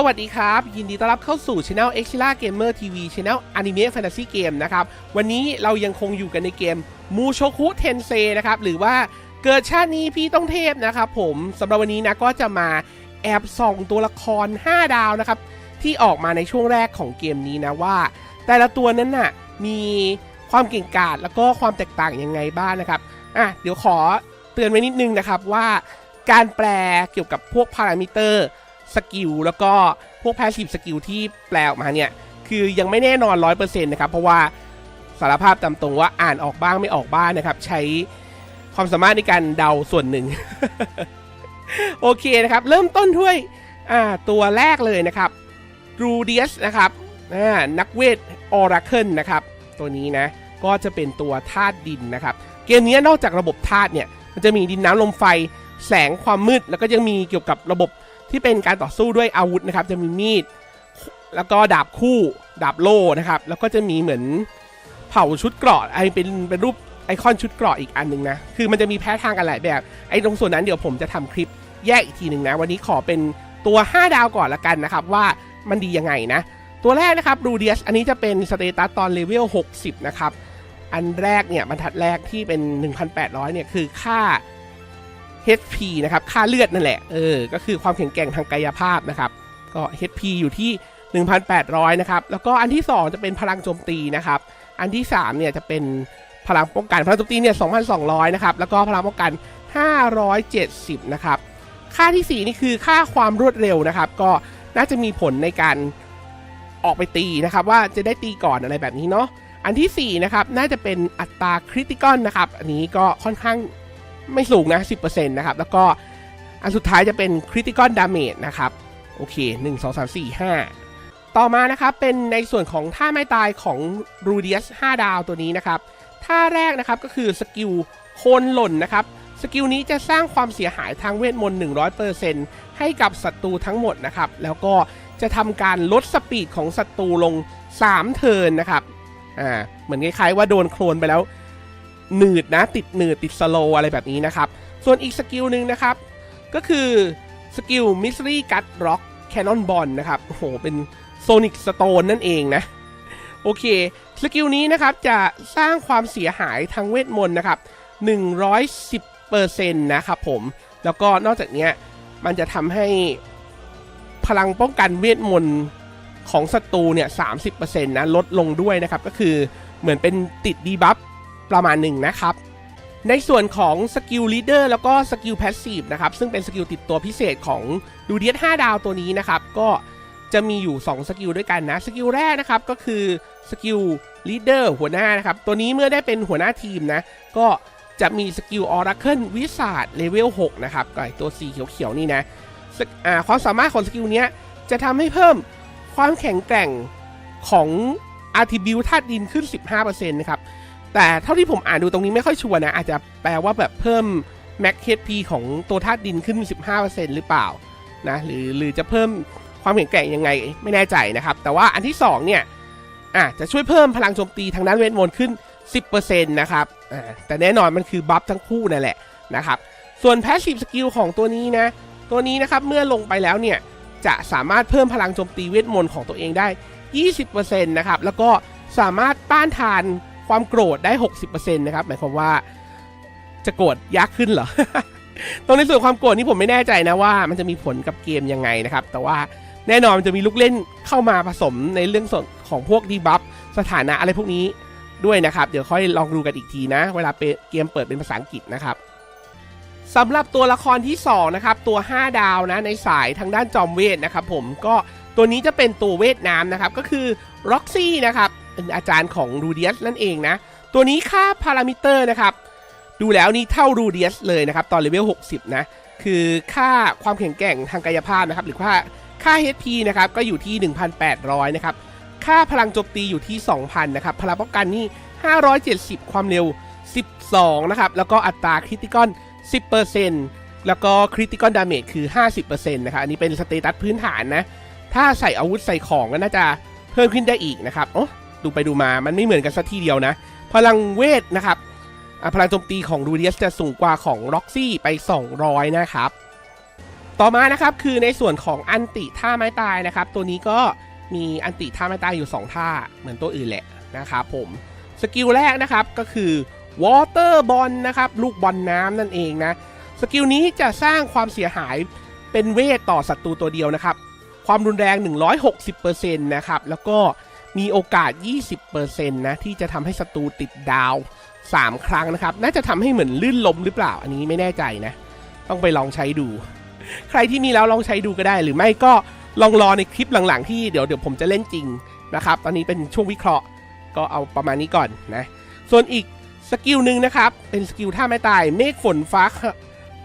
สวัสดีครับ ยินดีต้อนรับเข้าสู่ช anel e x i l a Gamer TV Channel Anime Fantasy Game นะครับ วันนี้เรายังคงอยู่กันในเกมมูโชคุเทนเซนะครับ หรือว่าเกิดชาตินี้พี่ต้องเทพนะครับผมสำหรับวันนี้นะก็จะมาแอบส่องตัวละคร 5 ดาวนะครับ ที่ออกมาในช่วงแรกของเกมนี้นะว่า แต่ละตัวนั้นน่ะมีความเก่งกาจแล้วก็ความแตกต่างยังไงบ้างนะครับอะเดี๋ยวขอเตือนไว้นิดนึงนะครับว่า การแปลเกี่ยวกับพวกพารามิเตอร์ สกิลแล้วก็พวกแพสซีฟสกิลที่แปลออกมาเนี่ย คือยังไม่แน่นอน 100%นะครับ เพราะว่าสารภาพตามตรงว่าอ่านออกบ้างไม่ออกบ้างนะครับ ใช้ความสามารถในการเดาส่วนหนึ่ง โอเคนะครับ เริ่มต้นด้วยตัวแรกเลยนะครับรูเดียสนะครับนักเวทออราเคิลนะครับ ตัวนี้นะ ก็จะเป็นตัวธาตุดินนะครับ เกมนี้นอกจากระบบธาตุเนี่ย มันจะมีดินน้ำลมไฟ แสงความมืด แล้วก็ยังมีเกี่ยวกับระบบ ที่เป็นการต่อสู้ด้วยอาวุธนะครับ จะมีมีด แล้วก็ดาบคู่ดาบโล่นะครับ แล้วก็จะมีเหมือนเผาชุดเกราะไอเป็นเป็นรูปไอคอนชุดเกราะอีกอันหนึ่งนะ คือมันจะมีแพ้ทางกันหลายแบบ ไอตรงส่วนนั้นเดี๋ยวผมจะทำคลิปแยกอีกทีหนึ่งนะ วันนี้ขอเป็นตัว 5 ดาวก่อนละกันนะครับ ว่ามันดียังไงนะ ตัวแรกนะครับรูเดียสอันนี้จะเป็นสเตตัสตอนเลเวล60 นะครับ อันแรกเนี่ยบรรทัดแรกที่เป็น 1,800 เนี่ยคือค่า HP นะครับ ค่าเลือดนั่นแหละ เออ ก็คือความแข็งแกร่งทางกายภาพนะครับ ก็ HP อยู่ที่ 1,800 นะครับ แล้วก็อันที่ 2 จะเป็นพลังโจมตีนะครับ อันที่ 3 เนี่ยจะเป็นพลังป้องกันพลังโจมตีเนี่ย 2,200 นะครับ แล้วก็พลังป้องกัน 570 นะครับ ค่าที่ 4 นี่คือค่าความรวดเร็วนะครับ ก็น่าจะมีผลในการออกไปตีนะครับ ว่าจะได้ตีก่อนอะไรแบบนี้เนาะ อันที่4นะครับ น่าจะเป็นอัตราคริติคอลนะครับ อันนี้ก็ค่อนข้าง ไม่สูงนะ 10%นะครับ แล้วก็อันสุดท้ายจะเป็นคริติคอลดาเมจนะครับ โอเค 1 2 3 4 5 ต่อมานะครับ เป็นในส่วนของท่าไม่ตายของรูเดียส5ดาวตัวนี้นะครับ ท่าแรกนะครับก็คือสกิลโคนหล่นนะครับ สกิลนี้จะสร้างความเสียหายทางเวทมนต์100%ให้กับศัตรูทั้งหมดนะครับ แล้วก็จะทำการลดสปีดของศัตรูลง 3 เทิร์นนะครับ อ่า เหมือนคล้ายๆว่าโดนโคลนไปแล้ว หนืดนะ ติดหนืดติดสโลอะไรแบบนี้นะครับ ส่วนอีกสกิลหนึ่งนะครับ ก็คือสกิลมิส r รี่ กั t ร็อกแคนนอนบอลนะครับ โอ้โห เป็นโซนิกสโตนนั่นเองนะ โอเค สกิลนี้นะครับ จะสร้างความเสียหายทางเวทมนต์นะครับ 110%นะครับผม แล้วก็นอกจากนี้มันจะทำให้พลังป้องกันเวทมนต์ของศัตรูเนี่ย 30%นะ ลดลงด้วยนะครับ ก็คือเหมือนเป็นติดดีบัฟ ประมาณหนึ่งนะครับ ในส่วนของสกิลลีดเดอร์แล้วก็สกิลแพสซีฟนะครับ ซึ่งเป็นสกิลติดตัวพิเศษของดูเดียส5ดาวตัวนี้นะครับ ก็จะมีอยู่ 2 สกิลด้วยกันนะ สกิลแรกนะครับก็คือสกิลลีดเดอร์หัวหน้านะครับ ตัวนี้เมื่อได้เป็นหัวหน้าทีมนะ ก็จะมีสกิลออราเคิลวิสาดเลเวล6นะครับกับไอตัวสีเขียวๆนี่นะสกอ่าความสามารถของสกิลนี้จะทำให้เพิ่มความแข็งแกร่งของอาร์ติบิวธาตุดินขึ้น 15%นะครับ แต่เท่าที่ผมอ่านดูตรงนี้ไม่ค่อยชัวร์นะ อาจจะแปลว่าแบบเพิ่ม Max HP ของตัวธาตุดินขึ้น 15%หรือเปล่านะหรือหรือจะเพิ่มความแข็งแกร่งยังไงไม่แน่ใจนะครับ แต่ว่าอันที่ 2 เนี่ยอะจะช่วยเพิ่มพลังโจมตีทางด้านเวทมนต์ขึ้น 10%นะครับอ่าแต่แน่นอนมันคือบัฟทั้งคู่นั่นแหละนะครับส่วน Passive Skill ของตัวนี้นะ ตัวนี้นะครับเมื่อลงไปแล้วเนี่ย จะสามารถเพิ่มพลังโจมตีเวทมนต์ของตัวเองได้ 20%นะครับ แล้วก็สามารถต้านทาน ความโกรธได้ 60%นะครับหมายความว่าจะโกรธยากขึ้นเหรอ ตรงในส่วนความโกรธนี่ผมไม่แน่ใจนะว่า มันจะมีผลกับเกมยังไงนะครับ แต่ว่าแน่นอนมันจะมีลูกเล่นเข้ามาผสมในเรื่องส่วนของพวกดีบัฟสถานะอะไรพวกนี้ด้วยนะครับ เดี๋ยวค่อยลองดูกันอีกทีนะ เวลาเกมเปิดเป็นภาษาอังกฤษนะครับสำหรับตัวละครที่ 2 นะครับ ตัว 5 ดาวนะในสายทางด้านจอมเวทนะครับผมก็ตัวนี้จะเป็นตัวเวทน้ำนะครับ ก็คือ Roxy นะครับ อาจารย์ของรูเดียสนั่นเองนะ ตัวนี้ค่าพารามิเตอร์นะครับ ดูแล้วนี่เท่ารูเดียสเลยนะครับ ตอนเลเวล 60 นะ คือค่าความแข็งแกร่งทางกายภาพนะครับ หรือว่าค่า HP นะครับ ก็อยู่ที่ 1,800 นะครับ ค่าพลังโจมตีอยู่ที่ 2,000 นะครับ พลังป้องกันนี่ 570 ความเร็ว 12 นะครับ แล้วก็อัตราคริติคอล10%แล้วก็คริติคอลดาเมจคือ 50%นะครับ อันนี้เป็นสเตตัสพื้นฐานนะ ถ้าใส่อาวุธใส่ของก็น่าจะเพิ่มขึ้นได้อีกนะครับ โอ้ ดูไปดูมามันไม่เหมือนกันสักทีเดียวนะ พลังเวทนะครับอะพลังโจมตีของรูเดียสจะสูงกว่าของล็อกซี่ไป 200 นะครับ ต่อมานะครับคือในส่วนของอันติท่าไม้ตายนะครับ ตัวนี้ก็มีอันติท่าไม้ตายอยู่ 2 ท่าเหมือนตัวอื่นแหละนะครับผมสกิลแรกนะครับก็คือ Water Ball นะครับลูกบอลน้ำนั่นเองนะสกิลนี้จะสร้างความเสียหายเป็นเวทต่อศัตรูตัวเดียวนะครับ ความรุนแรง 160%นะครับแล้วก็ มีโอกาส 20%นะที่จะทำให้ศัตรูติดดาว 3 ครั้งนะครับ น่าจะทำให้เหมือนลื่นล้มหรือเปล่า อันนี้ไม่แน่ใจนะ ต้องไปลองใช้ดู ใครที่มีแล้วลองใช้ดูก็ได้ หรือไม่ก็ลองรอในคลิปหลังๆ ที่เดี๋ยวเดี๋ยวผมจะเล่นจริงนะครับ ตอนนี้เป็นช่วงวิเคราะห์ ก็เอาประมาณนี้ก่อนนะ ส่วนอีกสกิลหนึ่งนะครับ เป็นสกิลท่าไม้ตาย เมฆฝนฟ้า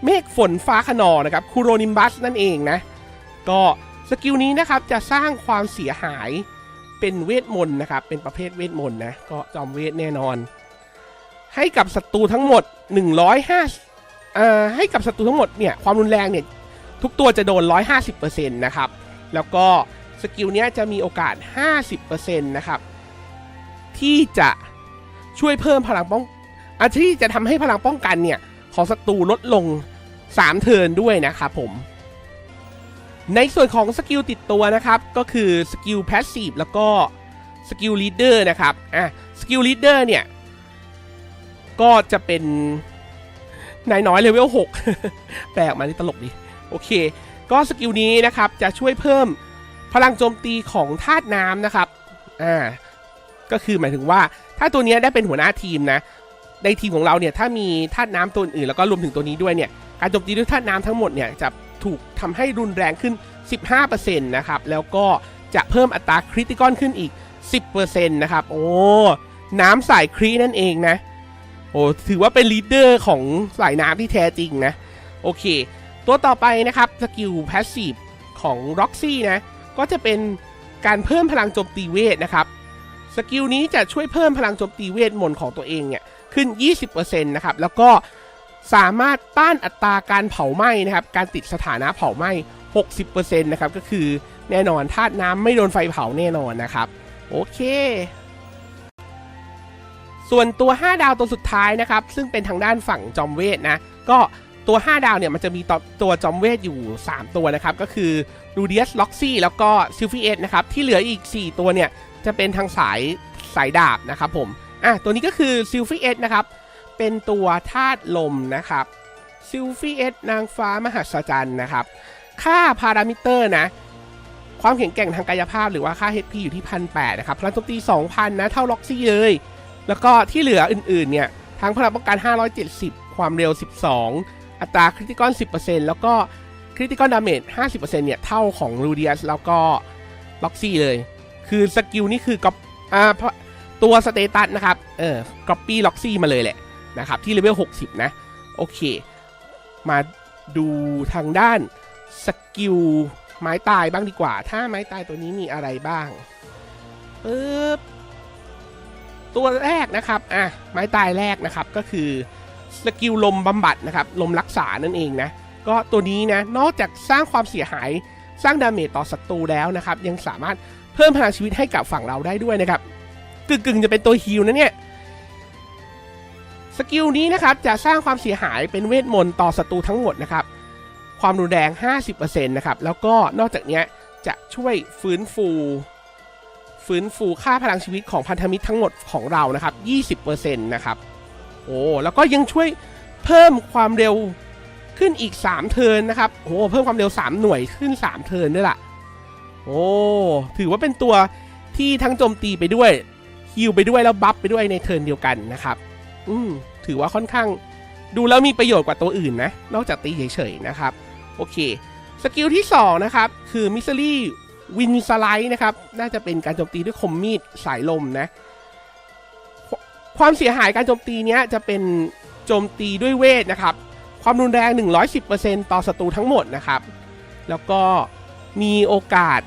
เมฆฝนฟ้าขนอนะครับคูโรนิมบัสนั่นเองนะ ก็สกิลนี้นะครับจะสร้างความเสียหาย เป็นเวทมนต์นะครับ เป็นประเภทเวทมนต์นะ ก็จอมเวทแน่นอน ให้กับศัตรูทั้งหมด 105เอ่อให้กับศัตรูทั้งหมดเนี่ยความรุนแรงเนี่ยทุกตัวจะโดน 150%นะครับ แล้วก็สกิลเนี้ยจะมีโอกาส 50%นะครับ ที่จะช่วยเพิ่มพลังป้องอาที่จะทำให้พลังป้องกันเนี่ยของศัตรูลดลง 3 เทิร์นด้วยนะครับผม ในส่วนของสกิลติดตัวนะครับ ก็คือสกิลแพสซีฟแล้วก็สกิลลีดเดอร์นะครับอะสกิลลีดเดอร์เนี่ย ก็จะเป็นนายน้อยเลเวล6 แปลออกมาที่ตลกดี โอเค ก็สกิลนี้นะครับ จะช่วยเพิ่มพลังโจมตีของธาตุน้ำนะครับอ่าก็คือหมายถึงว่าถ้าตัวเนี้ยได้เป็นหัวหน้าทีมนะ ในทีมของเราเนี่ยถ้ามีธาตุน้ำตัวอื่นแล้วก็รวมถึงตัวนี้ด้วยเนี่ยการโจมตีด้วยธาตุน้ำทั้งหมดเนี่ยจะ ถูกทำให้รุนแรงขึ้น 15%นะครับ แล้วก็จะเพิ่มอัตราคริติคอนขึ้นอีก 10%นะครับ โอ้ น้ำสายครีนั่นเองนะ โอ้ ถือว่าเป็นลีดเดอร์ของสายน้ำที่แท้จริงนะ โอเค ตัวต่อไปนะครับ สกิลแพสซีฟของ Roxy นะ ก็จะเป็นการเพิ่มพลังโจมตีเวทนะครับ สกิลนี้จะช่วยเพิ่มพลังโจมตีเวทมนต์ของตัวเองเนี่ยขึ้น 20%นะครับ แล้วก็ สามารถต้านอัตราการเผาไหม้นะครับการติดสถานะเผาไหม้ 60%นะครับก็คือแน่นอนธาตุน้ำไม่โดนไฟเผาแน่นอนนะครับ โอเค ส่วนตัว 5 ดาวตัวสุดท้ายนะครับ ซึ่งเป็นทางด้านฝั่งจอมเวทนะก็ตัว 5 ดาวเนี่ยมันจะมีตัวจอมเวทอยู่ 3 ตัวนะครับ ก็คือรูเดียสล็อกซี่แล้วก็ซิลฟิเอสนะครับ ที่เหลืออีก 4 ตัวเนี่ย จะเป็นทางสายสายดาบนะครับผม อะ ตัวนี้ก็คือซิลฟิเอสนะครับ เป็นตัวธาตุลมนะครับซิลฟิเอสนางฟ้ามหัศจรรย์นะครับ ค่าพารามิเตอร์นะความแข็งแกร่งทางกายภาพหรือว่าค่า HP อยู่ที่พันแนะครับพลังโจมตี 2,000 นะ เท่าล็อกซี่เลย แล้วก็ที่เหลืออื่น ๆ เนี่ย ทั้งพลังป้องกัน 570 ความเร็ว 12 อัตราคริติคอน 10%แล้วก็คริติคอนดาเมจ 50%เนี่ย เท่าของรูเดียสแล้วก็ล็อกซี่เลย คือสกิลนี่คือก๊อปอ่าตัวสเตตัสนะครับ เออก๊อปปี้ล็อกซี่มาเลยแหละ นะครับ ที่เลเวล 60 นะ โอเค มาดูทางด้านสกิลไม้ตายบ้างดีกว่า ถ้าไม้ตายตัวนี้มีอะไรบ้างปึ๊บตัวแรกนะครับ อะ ไม้ตายแรกนะครับก็คือสกิลลมบำบัดนะครับ ลมรักษานั่นเองนะ ก็ตัวนี้นะ นอกจากสร้างความเสียหายสร้างดาเมจต่อศัตรูแล้วนะครับ ยังสามารถเพิ่มพลังชีวิตให้กับฝั่งเราได้ด้วยนะครับกึ่งๆจะเป็นตัวฮิลนะเนี่ย สกิลนี้นะครับจะสร้างความเสียหายเป็นเวทมนต์ต่อศัตรูทั้งหมดนะครับ ความรุนแรง 50%นะครับ แล้วก็นอกจากนี้จะช่วยฟื้นฟู ฟื้นฟูค่าพลังชีวิตของพันธมิตรทั้งหมดของเรานะครับ 20%นะครับ โอ้ แล้วก็ยังช่วยเพิ่มความเร็วขึ้นอีก 3 เทิร์นนะครับ โอ้เพิ่มความเร็ว 3 หน่วยขึ้น 3 เทิร์นด้วยล่ะ โอ้ ถือว่าเป็นตัวที่ทั้งโจมตีไปด้วยฮิลไปด้วยแล้วบัฟไปด้วยในเทิร์นเดียวกันนะครับ อืมถือว่าค่อนข้าง ดูแล้วมีประโยชน์กว่าตัวอื่นนะ นอกจากตีเฉยๆนะครับ โอเค สกิลที่ 2 นะครับ คือมิสซิลี่วินสไลด์นะครับ น่าจะเป็นการโจมตีด้วยคมมีดสายลมนะ ความเสียหายการโจมตีเนี้ยจะเป็นโจมตีด้วยเวทนะครับ ความรุนแรง 110%ต่อศัตรูทั้งหมดนะครับ แล้วก็มีโอกาส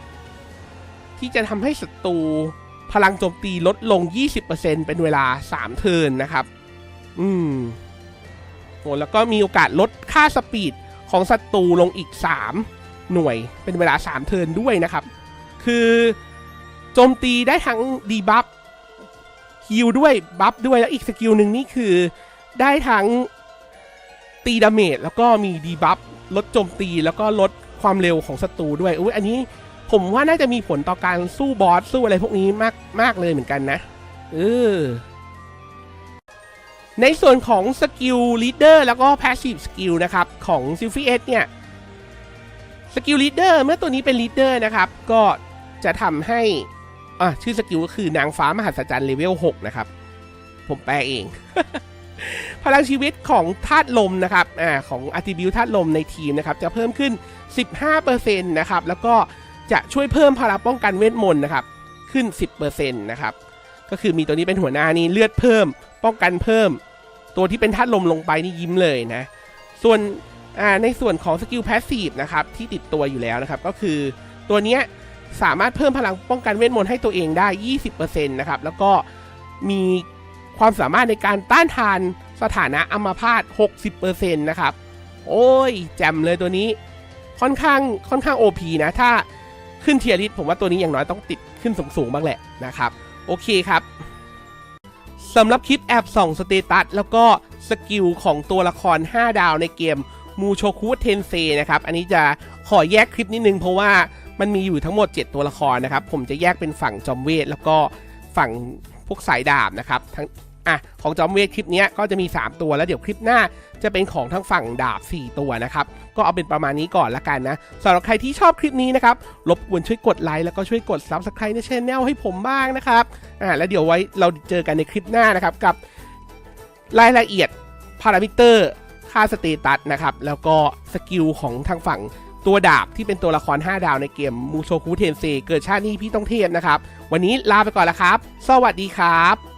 ที่จะทำให้ศัตรูพลังโจมตีลดลง 20%เป็นเวลา 3 เทิร์นนะครับ อืมโอ้แล้วก็มีโอกาสลดค่าสปีดของศัตรูลงอีก 3 หน่วยเป็นเวลา 3 เทิร์นด้วยนะครับ คือโจมตีได้ทั้งดีบัฟฮิลด้วยบัฟด้วยแล้วอีกสกิลหนึ่งนี่คือได้ทั้งตีดาเมจแล้วก็มีดีบัฟลดโจมตีแล้วก็ลดความเร็วของศัตรูด้วยอุ้ยอันนี้ผมว่าน่าจะมีผลต่อการสู้บอสสู้อะไรพวกนี้มากมากเลยเหมือนกันนะเออ ในส่วนของสกิลลีดเดอร์แล้วก็แพสซีฟสกิลนะครับของซิลฟี่เอสเนี่ยสกิลลีดเดอร์เมื่อตัวนี้เป็นลีดเดอร์นะครับก็จะทำให้อะชื่อสกิลก็คือนางฟ้ามหัศจรรย์เลเวล6นะครับ ผมแปลเอง พลังชีวิตของธาตุลมนะครับอ่าของอัติบิวธาตุลมในทีมนะครับ จะเพิ่มขึ้น 15%นะครับ แล้วก็จะช่วยเพิ่มพลังป้องกันเวทมนต์นะครับ ขึ้น 10%นะครับ ก็คือมีตัวนี้เป็นหัวหน้านี่เลือดเพิ่ม ป้องกันเพิ่ม ตัวที่เป็นธาตุลมลงไปนี่ยิ้มเลยนะ ส่วนในส่วนของสกิลแพสซีฟนะครับที่ติดตัวอยู่แล้วนะครับ ก็คือตัวนี้สามารถเพิ่มพลังป้องกันเวทมนต์ให้ตัวเองได้ 20%นะครับ แล้วก็มีความสามารถในการต้านทานสถานะอัมพาต 60%นะครับ โอ้ย แจ่มเลยตัวนี้ ค่อนข้างค่อนข้าง OP นะ ถ้าขึ้นเทียริสผมว่าตัวนี้อย่างน้อยต้องติดขึ้นสูงๆบ้างแหละนะครับ โอเคครับ สำหรับคลิปแอบส่องสเตตัสแล้วก็สกิลของตัวละคร 5 ดาวในเกมมูโชคุเทนเซนะครับ อันนี้จะขอแยกคลิปนิดนึงเพราะว่ามันมีอยู่ทั้งหมด 7 ตัวละครนะครับ ผมจะแยกเป็นฝั่งจอมเวท แล้วก็ฝั่งพวกสายดาบนะครับทั้ง อะของจอมเวทคลิปนี้ก็จะมี 3 ตัวแล้วเดี๋ยวคลิปหน้าจะเป็นของทั้งฝั่งดาบ 4 ตัวนะครับ ก็เอาเป็นประมาณนี้ก่อนละกันนะสำหรับใครที่ชอบคลิปนี้นะครับรบกวนช่วยกดไลค์แล้วก็ช่วยกด Subscribe ในช่องให้ผมบ้างนะครับอ่าแล้วเดี๋ยวไว้เราเจอกันในคลิปหน้านะครับกับรายละเอียดพารามิเตอร์ค่าสเตตัสนะครับแล้วก็สกิลของทางฝั่งตัวดาบที่เป็นตัวละคร 5 ดาวในเกมมูโชคุเทนเซเกิดชาตินี้พี่ต้องเทพนะครับ วันนี้ลาไปก่อนล้วครับ สวัสดีครับ